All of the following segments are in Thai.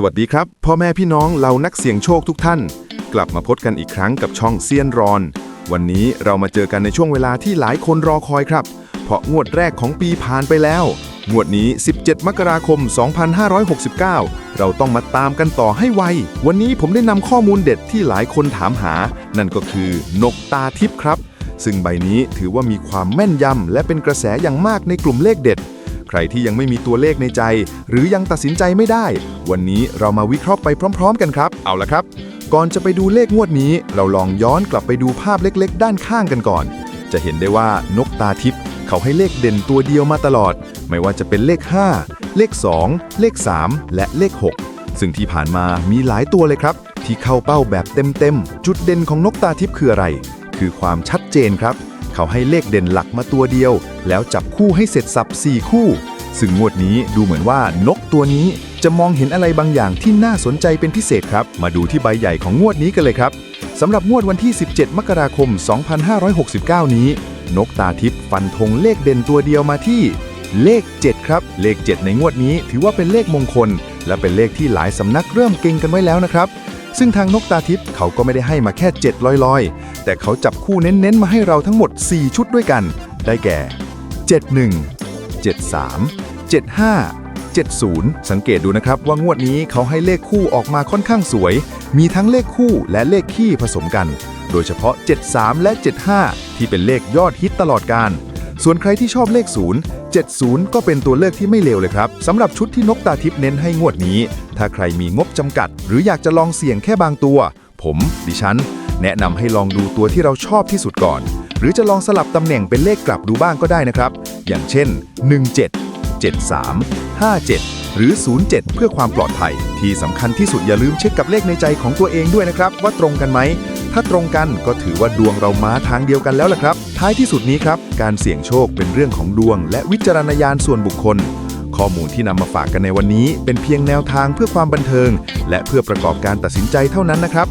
สวัสดีครับ พ่อแม่พี่น้องเรานักเสี่ยงโชคทุกท่าน กลับมาพบกันอีกครั้งกับช่องเซียนรอน วันนี้เรามาเจอกันในช่วงเวลาที่หลายคนรอคอยครับ เพราะงวดแรกของปีผ่านไปแล้ว งวดนี้ 17 มกราคม 2569 เราต้องมาตามกันต่อให้ไว วันนี้ผมได้นำข้อมูลเด็ดที่หลายคนถามหา นั่นก็คือนกตาทิพย์ครับ ซึ่งใบนี้ถือว่ามีความแม่นยำและเป็นกระแสอย่างมากในกลุ่มเลขเด็ด ใครที่ยังไม่มีตัวเลขในใจ หรือยังตัดสินใจไม่ได้ วันนี้เรามาวิเคราะห์ไปพร้อม ๆ กันครับ เอาละครับ ก่อนจะไปดูเลขงวดนี้ เราลองย้อนกลับไปดูภาพเล็ก ๆ ด้านข้างกันก่อน จะเห็นได้ว่านกตาทิพย์เขาให้เลขเด่นตัวเดียวมาตลอด ไม่ว่าจะเป็นเลข 5 เลข 2 เลข 3 และเลข 6 ซึ่งที่ผ่านมามีหลายตัวเลยครับ ที่เข้าเป้าแบบเต็มๆจุดเด่นของนกตาทิพย์คืออะไร คือความชัดเจนครับ เขาให้เลขเด่นหลักมาตัวเดียว แล้วจับคู่ให้เสร็จสับ 4 คู่ ซึ่งงวดนี้ดูเหมือนว่านกตัวนี้จะมองเห็นอะไรบางอย่างที่น่าสนใจเป็นพิเศษครับ มาดูที่ใบใหญ่ของงวดนี้กันเลยครับสำหรับงวดวันที่ 17 มกราคม 2569 นี้ นกตาทิพย์ฟันธงเลขเด่นตัวเดียวมาที่เลข 7 ครับ เลข 7 ในงวดนี้ถือว่าเป็นเลขมงคล และเป็นเลขที่หลายสำนักเริ่มเก่งกันไว้แล้วนะครับ ซึ่งทางนกตาทิพย์เขาก็ไม่ได้ให้มาแค่ 7 ลอยๆ แต่เขาจับคู่เน้นๆ มาให้เราทั้งหมด 4 ชุดด้วยกัน ได้แก่ 71 73 75 70 สังเกตดูนะครับว่างวดนี้เขาให้เลขคู่ออกมาค่อนข้างสวย มีทั้งเลขคู่และเลขคี่ผสมกัน โดยเฉพาะ 73 และ 75 ที่เป็นเลขยอดฮิตตลอดการ ส่วนใครที่ชอบเลข 0 70 ก็เป็นตัวเลือกที่ไม่เลวเลยครับสำหรับชุดที่นกตาทิพย์เน้นให้งวดนี้ ถ้าใครมีงบจำกัด หรืออยากจะลองเสี่ยงแค่บางตัว ผม ดิฉัน แนะนำให้ลองดูตัวที่เราชอบที่สุดก่อน หรือจะลองสลับตำแหน่งเป็นเลขกลับดูบ้างก็ได้นะครับ อย่างเช่น 17 73 57 หรือ 07 เพื่อความปลอดภัย ที่สำคัญที่สุดอย่าลืมเช็คกับเลขในใจของตัวเองด้วยนะครับ ว่าตรงกันไหม ถ้าตรงกันก็ถือว่าดวงเรามาทางเดียวกันแล้วล่ะครับ ท้ายที่สุดนี้ครับ การเสี่ยงโชคเป็นเรื่องของดวง และวิจารณญาณส่วนบุคคล ข้อมูลที่นำมาฝากกันในวันนี้ เป็นเพียงแนวทางเพื่อความบันเทิง และเพื่อประกอบการตัดสินใจเท่านั้นนะครับ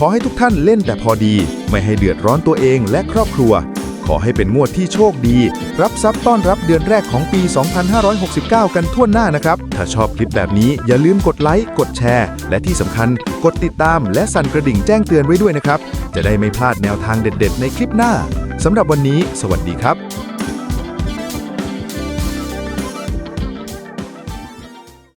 ขอให้ทุกท่านเล่นแต่พอดี ไม่ให้เดือดร้อนตัวเองและครอบครัว ขอให้เป็นงวดที่โชคดี รับทรัพย์ต้อนรับเดือนแรกของปี 2569 กันทั่วหน้านะครับ ถ้าชอบคลิปแบบนี้อย่าลืมกดไลค์ กดแชร์ และที่สำคัญกดติดตามและสั่นกระดิ่งแจ้งเตือนไว้ด้วยนะครับ จะได้ไม่พลาดแนวทางเด็ด ๆ ในคลิปหน้าสำหรับวันนี้ สวัสดีครับ